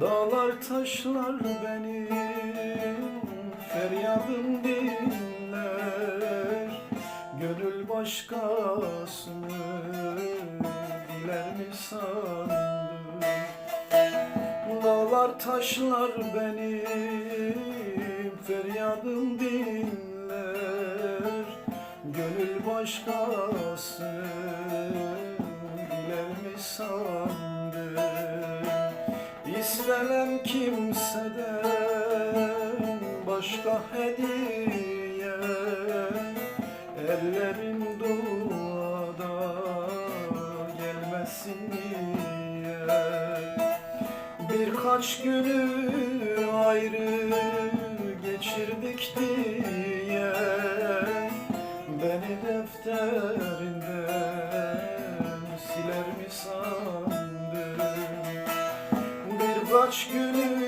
Dağlar taşlar benim feryadım dinler Gönül başkasını diler mi sandın? Dağlar taşlar benim feryadım dinler Gönül başkası diler mi sandın İstemem kimseden başka hediye. Ellerim duada gelmesin diye. Birkaç günü ayrı geçirdik diye Birkaç günü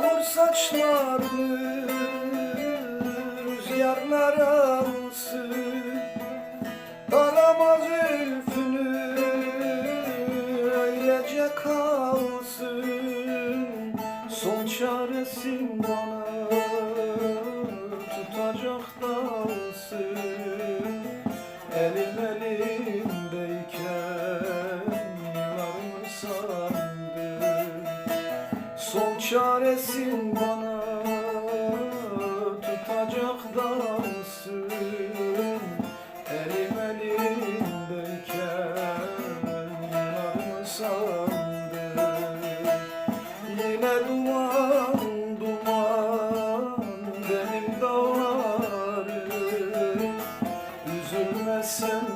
Savur saçlarını rüzgarlar alsın Darama zülfünü öylece kalsın Son çaresin bana tutacak dalsın Elim elimdeyken çaresin bana. Tutacak dalsın Elim elimdeyken yanarımı sandın. Yine duman duman benim dağlarım. Üzülme sen